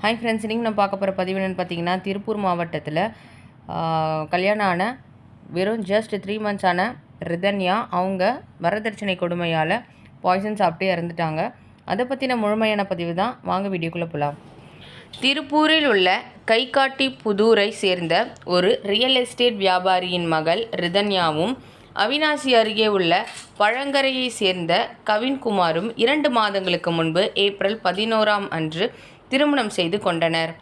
Hi friends இன்றைக்கி நான் பார்க்க போகிற பதிவு என்னென்னு பார்த்தீங்கன்னா திருப்பூர் மாவட்டத்தில் கல்யாணம் ஆன வெறும் ஜஸ்ட் த்ரீ மந்த்ஸ் ஆன ரிதன்யா அவங்க வரதட்சணை கொடுமையால் பாய்சன் சாப்பிட்டு இறந்துட்டாங்க. அதை பற்றின முழுமையான பதிவு தான். வாங்க வீடியோக்குள்ளே போகலாம் திருப்பூரில் உள்ள கைகாட்டி புதூரை சேர்ந்த ஒரு ரியல் எஸ்டேட் வியாபாரியின் மகள் ரிதன்யாவும் அவினாசி அருகே உள்ள பழங்கரையை சேர்ந்த கவின்குமாரும் இரண்டு மாதங்களுக்கு முன்பு ஏப்ரல் பதினோராம் அன்று திருமணம் செய்து கொண்டனர்.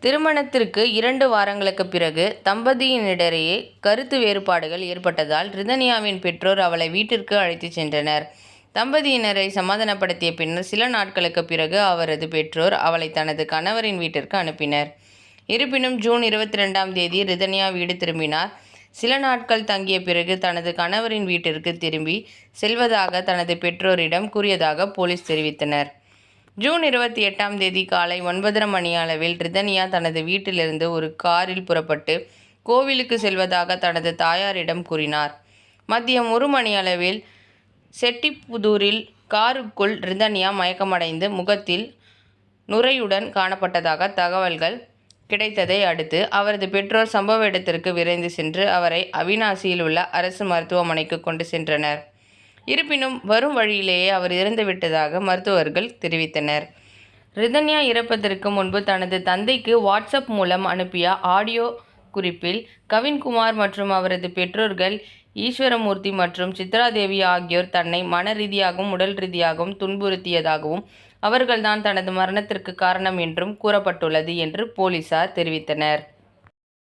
திருமணத்திற்கு இரண்டு வாரங்களுக்கு பிறகு தம்பதியினிடையே கருத்து வேறுபாடுகள் ஏற்பட்டதால் ரிதன்யாவின் பெற்றோர் அவளை வீட்டிற்கு அழைத்துச் சென்றனர். தம்பதியினரை சமாதானப்படுத்திய பின்னர் சில நாட்களுக்கு பிறகு அவரது பெற்றோர் அவளை தனது கணவரின் வீட்டிற்கு அனுப்பினர். இருப்பினும் ஜூன் இருபத்தி ரெண்டாம் தேதி ரிதன்யா வீடு திரும்பினார். சில நாட்கள் தங்கிய பிறகு தனது கணவரின் வீட்டிற்கு திரும்பி செல்வதாக தனது பெற்றோரிடம் கூறியதாக போலீஸ் தெரிவித்தனர். ஜூன் இருபத்தி எட்டாம் தேதி காலை ஒன்பதரை மணி அளவில் ரிதனியா தனது வீட்டிலிருந்து ஒரு காரில் புறப்பட்டு கோவிலுக்கு செல்வதாக தனது தாயாரிடம் கூறினார். மதியம் ஒரு மணி அளவில் செட்டிப்புதூரில் காருக்குள் ரிதன்யா மயக்கமடைந்து முகத்தில் நுரையுடன் காணப்பட்டதாக தகவல்கள் கிடைத்ததை அடுத்து அவரது பெற்றோர் சம்பவ இடத்திற்கு விரைந்து சென்று அவரை அவினாசியில் உள்ள அரசு மருத்துவமனைக்கு கொண்டு சென்றனர். இருப்பினும் வரும் வழியிலேயே அவர் இறந்துவிட்டதாக மருத்துவர்கள் தெரிவித்தனர். ரிதன்யா இறப்பதற்கு முன்பு தனது தந்தைக்கு வாட்ஸ்அப் மூலம் அனுப்பிய ஆடியோ குறிப்பில் கவின்குமார் மற்றும் அவரது பெற்றோர்கள் ஈஸ்வரமூர்த்தி மற்றும் சித்ராதேவி ஆகியோர் தன்னை மன ரீதியாகவும் உடல் ரீதியாகவும் துன்புறுத்தியதாகவும் அவர்கள்தான் தனது மரணத்திற்கு காரணம் என்றும் கூறப்பட்டுள்ளது என்று போலீசார் தெரிவித்தனர்.